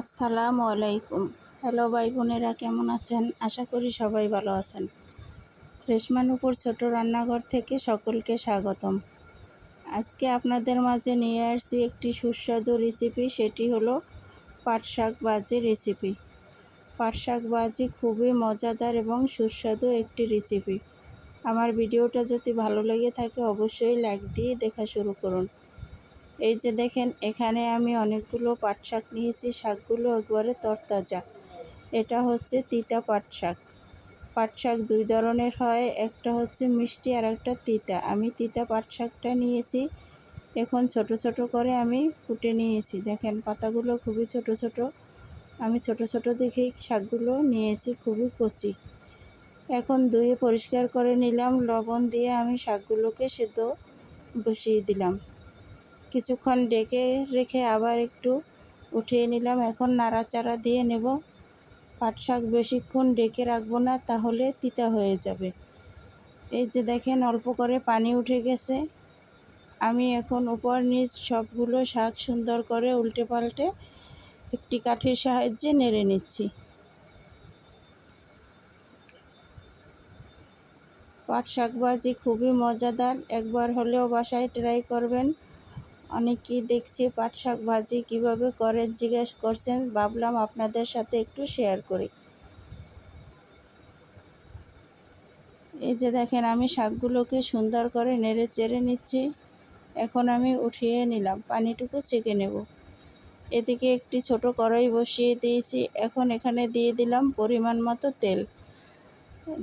আসসালামু আলাইকুম। হ্যালো ভাই বোনেরা, কেমন আছেন? আশা করি সবাই ভালো আছেন। রেশমান উপর ছোট রান্নাঘর থেকে সকলকে স্বাগতম। আজকে আপনাদের মাঝে নিয়ে আসছি একটি সুস্বাদু রেসিপি সেটি হলো পাট শাক ভাজি রেসিপি পাট শাক ভাজি খুবই মজাদার এবং সুস্বাদু একটি রেসিপি আমার ভিডিওটা যদি ভালো লেগে থাকে, অবশ্যই লাইক দিয়ে দেখা শুরু করুন। এই যে দেখেন, এখানে আমি অনেকগুলো পাট শাক নিয়েছি, শাকগুলো একবারে তরতাজা। এটা হচ্ছে তিতা পাট শাক পাট শাক দুই ধরনের হয়, একটা হচ্ছে মিষ্টি আর একটা তিতা। আমি তিতা পাট শাকটা নিয়েছি, এখন ছোট ছোট করে আমি কুটে নিয়েছি। দেখেন, পাতাগুলো খুবই ছোট ছোট। আমি ছোট ছোট দেখেই শাকগুলো নিয়েছি, খুবই কচি। এখন ধুয়ে পরিষ্কার করে নিলাম, লবণ দিয়ে আমি শাকগুলোকে সেদ্ধ বসিয়ে দিলাম। কিছুক্ষণ ডেকে রেখে আবার একটু উঠিয়ে নিলাম। এখন নাড়াচাড়া দিয়ে নেব। পাট শাক বেশিক্ষণ ডেকে রাখব না, তাহলে তিতা হয়ে যাবে। এই যে দেখেন, অল্প করে পানি উঠে গেছে। আমি এখন উপর নিচ সবগুলো শাক সুন্দর করে উল্টে পাল্টে একটি কাঠির সাহায্যে নেড়ে নিচ্ছি। পাট শাক ভাজি খুবই মজাদার। একবার হলেও বাসায় ট্রাই করবেন। অনেকেই দেখছি পাট শাক ভাজি কীভাবে করে জিজ্ঞেস করছেন। ভাবলাম আপনাদের সাথে একটু শেয়ার করি। এই যে দেখেন, আমি শাকগুলোকে সুন্দর করে নেড়ে চেড়ে নিচ্ছি। এখন আমি উঠিয়ে নিলাম, পানিটুকু ছেঁকে নেব। এদিকে একটি ছোট কড়াই বসিয়ে দিয়েছি। এখন এখানে দিয়ে দিলাম পরিমাণ মতো তেল।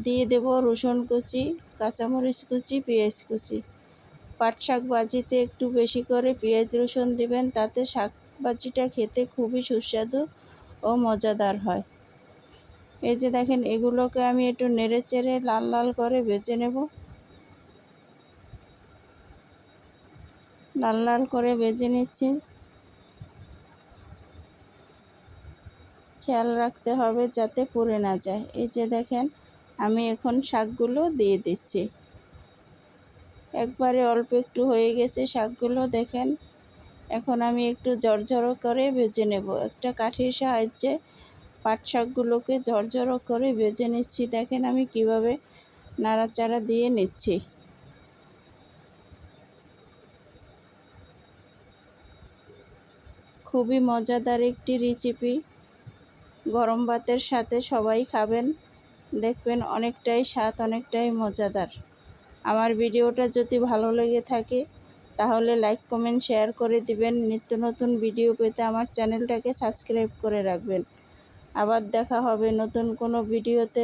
দিয়ে দেব রসুন কুচি, কাঁচামরিচ কুচি, পেঁয়াজ কুচি। পাট শাক ভাজিতে একটু বেশি করে পেঁয়াজ রসুন দিবেন, তাতে শাক ভাজিটা খেতে খুবই সুস্বাদু ও মজাদার হয়। এই যে দেখেন, এগুলোকে আমি একটু নেড়ে চেড়ে লাল লাল করে বেজে নেব। লাল লাল করে বেজে নিচ্ছি। খেয়াল রাখতে হবে যাতে পুড়ে না যায়। এই যে দেখেন, আমি এখন শাকগুলো দিয়ে দিচ্ছি। একবারে অল্প একটু হয়ে গেছে শাকগুলো, দেখেন। এখন আমি একটু ঝরঝরো করে ভেজে নেব। একটা কাঠির সাহায্যে পাট শাকগুলোকে ঝরঝরো করে ভেজে নিচ্ছি। দেখেন আমি কীভাবে নাড়াচাড়া দিয়ে নিচ্ছি। খুবই মজাদার একটি রেসিপি। গরম ভাতের সাথে সবাই খাবেন। দেখবেন অনেকটাই স্বাদ, অনেকটাই মজাদার। আমার ভিডিওটা যদি ভালো লেগে থাকে, তাহলে লাইক কমেন্ট শেয়ার করে দিবেন। নিত্য নতুন ভিডিও পেতে আমার চ্যানেলটাকে সাবস্ক্রাইব করে রাখবেন। আবার দেখা হবে নতুন কোনো ভিডিওতে।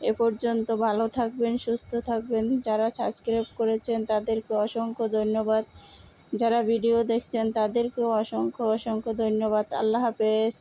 এ পর্যন্ত ভালো থাকবেন, সুস্থ থাকবেন। যারা সাবস্ক্রাইব করেছেন, তাদেরকে অসংখ্য ধন্যবাদ। যারা ভিডিও দেখছেন, তাদেরকেও অসংখ্য অসংখ্য ধন্যবাদ। আল্লাহ হাফেজ।